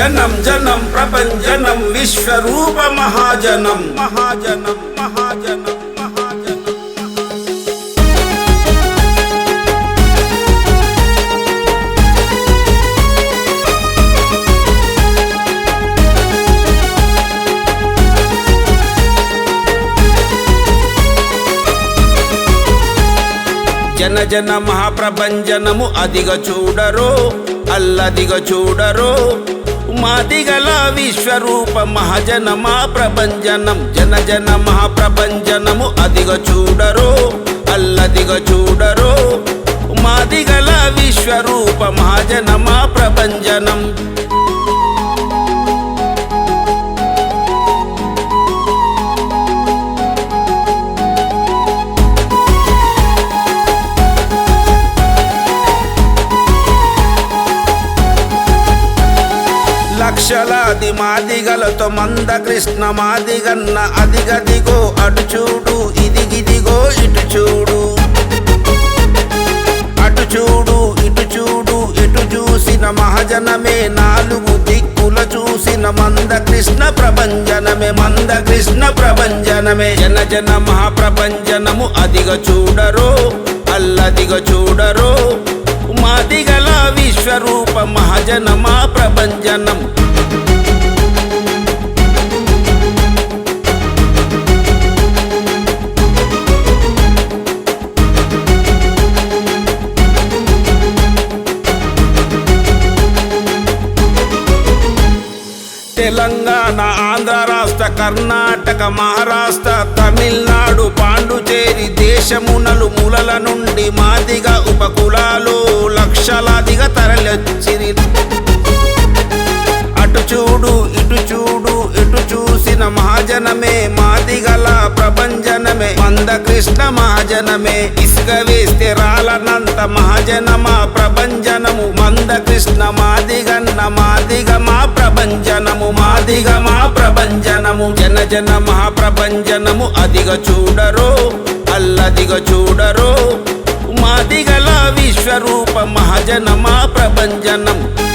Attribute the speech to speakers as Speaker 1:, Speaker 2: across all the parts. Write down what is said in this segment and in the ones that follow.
Speaker 1: జనం జనం ప్రపంచనం విశ్వరూప మహాజనం. మహాజనం మహాజనం మహాజనం. జన జన మహాప్రభంజనము అదిగ చూడరో అల్లదిగ చూడరో మాదిగల విశ్వరూప మహాజన మా ప్రభంజనం. జన జన మహాప్రభంజనము అదిగ చూడరో అల్లదిగ చూడరో. మాదిగల విశ్వరూప మహాజన మా ప్రభంజనం. లక్షలాది మాదిగలతో మంద కృష్ణ మాదిగన్న అదిగదిగో అటు చూడు ఇదిగిదిగో ఇటు చూడు. అటు చూడు ఇటు చూడు ఇటు చూసిన మహాజనమే నాలుగు దిక్కుల చూసిన మంద కృష్ణ ప్రభంజనమే మంద కృష్ణ ప్రభంజనమే. జన జన మహాప్రభంజనము అదిగ చూడరో అల్లదిగ చూడరో. మాదిగల విశ్వరూప మహాజన మా ప్రభంజనం తెలంగాణ ఆంధ్ర రాష్ట్ర కర్ణాటక మహారాష్ట్ర తమిళనాడు పాండుచేరి దేశమునలు మూలల నుండి మాదిగా ఉపకులాలు లక్షలాదిగా తరలిచ్చిరి. అటు చూడు ఇటు చూడు ఇటు చూసిన మహాజనమే మాదిగల ప్రభంజనమే మంద కృష్ణ మహాజనమే. ఇసుక వేస్తే రాలనంత మహాజనమా ప్రభంజనము. మంద కృష్ణ మాదిగన్న మాదిగ మా ప్రభంజనము. మాదిగ మా ప్రభంజనము. జన జన మహాప్రభంజనము. అదిగ చూడరో అల్లదిగ చూడరో. మాదిగల విశ్వరూప మహాజన మా ప్రభంజనము.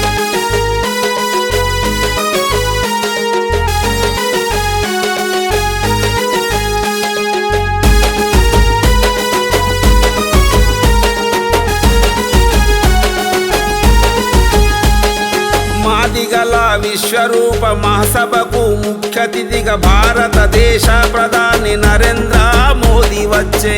Speaker 1: విశ్వరూప మహాసభకు ముఖ్య అతిథిగా భారతదేశ ప్రధాని నరేంద్ర మోదీ వచ్చే.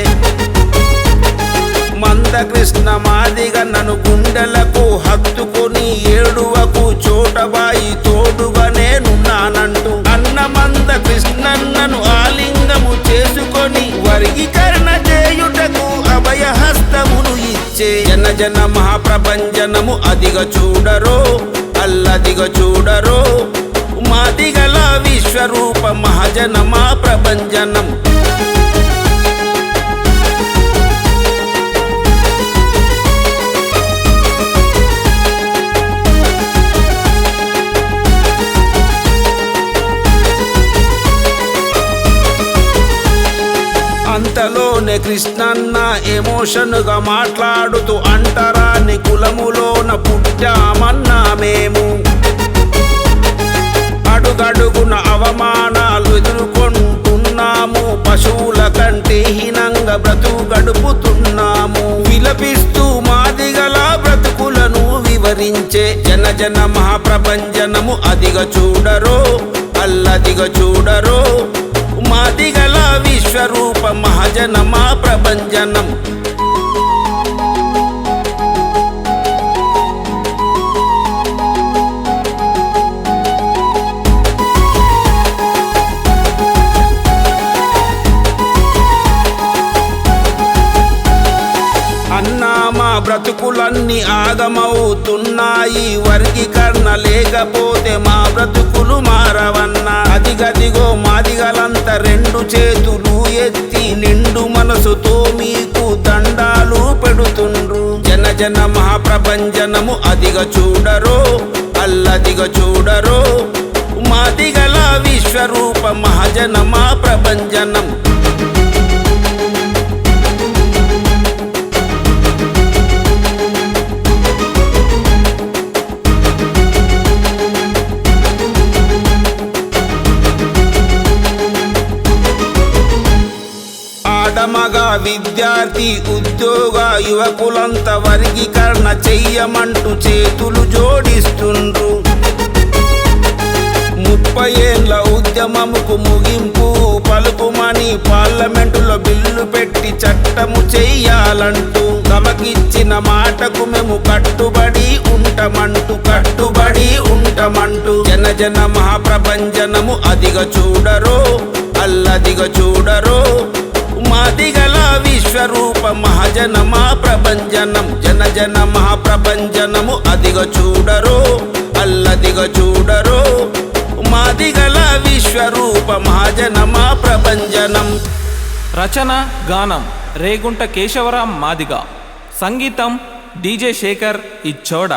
Speaker 1: మందకృష్ణ మాదిగ నన్ను గుండెలకు హత్తుకొని ఏడువకు చోటబాయి తోడుగా నేనున్నానంటూ. అన్న మంద కృష్ణన్నను ఆలింగము చేసుకొని వర్గీకరణ చేయుటకు అభయహస్తమును ఇచ్చే. జన జన మహాప్రపంచనము అదిగా చూడరో. అల్లదిగ చూడరో. మాదిగల విశ్వరూప మహాజన మా ప్రభంజనం కృష్ణన్న ఎమోషన్గా మాట్లాడుతూ అంటరాని కులములోన పుట్టామన్నా మేము. అడుగడుగున అవమానాలు ఎదుర్కొంటున్నాము. పశువుల కంటే హీనంగా బ్రతుకు గడుపుతున్నాము. విలపిస్తూ మాదిగల బ్రతుకులను వివరించే జన జన మహాప్రభంజనము అదిగ చూడరో అల్లదిగ చూడరో. విశ్వరూప మహజనమా ప్రభంజనం. అన్ని ఆగమవుతున్నాయి. వర్గీకరణ లేకపోతే మా బ్రతుకులు మారవన్నా. అదిగదిగో మాదిగలంత రెండు చేతులు ఎత్తి నిండు మనసుతో మీకు దండాలు పెడుతుండ్రు. జన జన మహాప్రపంచనము అదిగ చూడరో అల్లదిగ చూడరో. మాదిగల విశ్వరూప మహాజన మా ప్రపంచన మగ విద్యార్థి ఉద్యోగ యువకులంత వర్గీకరణ చెయ్యమంటూ చేతులు జోడిస్తుండ్రు. ముప్పై ఏండ్ల ఉద్యమముకు ముగింపు పలుకుమని పార్లమెంటులో బిల్లు పెట్టి చట్టము చెయ్యాలంటూ తమకిచ్చిన మాటకు మేము కట్టుబడి ఉంటామంటూ కట్టుబడి ఉంటామంటూ జన జన మహాప్రపంచనము అదిగ చూడరో అల్లదిగ చూడరో విశ్వరూప మహాజన మహాప్రభంజనం జన జన మహాప్రభంజనము అదిగ చూడరు అల్లదిగ చూడరు. మాదిగల విశ్వరూప మహాజన మహాప్రభంజనం
Speaker 2: రచన గానం రేగుంట కేశవరాం మాదిగ. సంగీతం డీజే శేఖర్ ఇచ్చోడ.